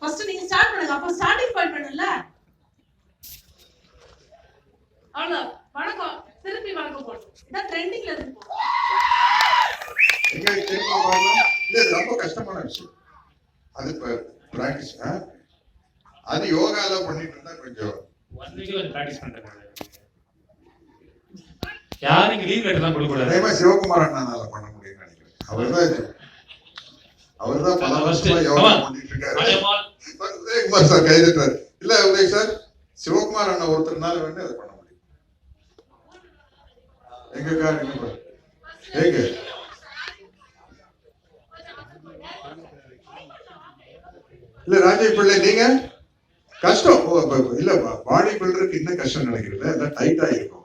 First நீங்க start பண்ணுங்க. அப்போ ஸ்டார்டிங் பாயிண்ட் பண்ணுல்ல அவ்வளோ. வணக்கம். திருப்பி வணக்கம் போடணும் இதான் ட்ரெண்டிங்ல இருக்கு இப்போ. இல்ல ரொம்ப கஷ்டமான விஷயம். அது பிராக்டிஸ் அது யோகால பண்ணிட்டு இருந்தா கொஞ்சம் ஒன் வீக் கொஞ்சம் ப்ராக்டிஸ் பண்றேன். யாரும் லீவ் லெட்டர் தான் கொடுக்க கூடாது அதே மாதிரி சிவகுமார் அண்ணால பண்ண முடியும்னு நினைக்கிறேன். அவர் தான் அவர் தான் பல வருஷமா யோகா பண்ணிட்டு இருக்காரு. உதயகுமார் சார் கைதட்டாரு இல்ல உதய் சார். சிவகுமார் அண்ணா ஒருத்தர்னால வந்து அதை பண்ண முடியும். எங்க கார் எங்க இல்ல ராஜேஷ் பிள்ளை நீங்க? கஷ்டம். இல்ல பாடி பில்டருக்கு இன்னும் கஷ்டம் நினைக்கிறீங்க எல்லாம் டைட்டா இருக்கும்.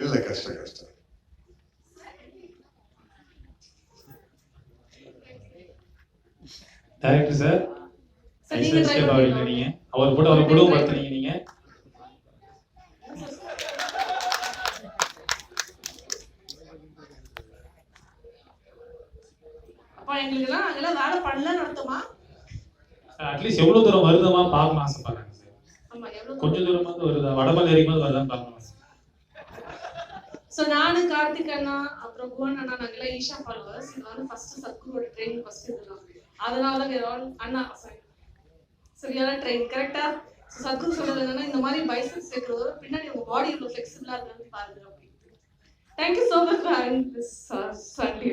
இல்ல கஷ்டம் கஷ்டம் டைரக்டர் சார் நீங்க பண்ணுங்க. ஆடிங்க நீங்க அவர் போட்டு அவர் நீங்க? வேலை பண்ணலன்னு அர்த்தமா அட்லீஸ்ட் எவ்வளவு தூரம் வருதமா பார்க்கணும் ஆசைப்படுறாங்க சார் ஆமா எவ்வளவு கொஞ்சம் தூரமாவது வருதா? வடமலை இருக்கும்போது வருதான்னு பார்க்கணும். ஸோ நானும் கார்த்திக் அண்ணா அப்புறம் புவன் அண்ணா நாங்கெல்லாம் ஈஷா ஃபாலோவர்ஸ் இது வந்து ஃபர்ஸ்ட் சத்குருவோட ட்ரெயின் ஃபர்ஸ்ட் இதுதான். அதனால தான் we அண்ணா சாரி சரியான ட்ரெயின் கரெக்டா சத்குரு சொன்னது என்னன்னா இந்த மாதிரி பைசப்ஸ் சேர்க்கறது பின்னாடி உங்க பாடி இவ்வளோ ஃபிளெக்சிபிளா இருக்குன்னு பாருங்க அப்படின்னு. Thank you so much for this Sunday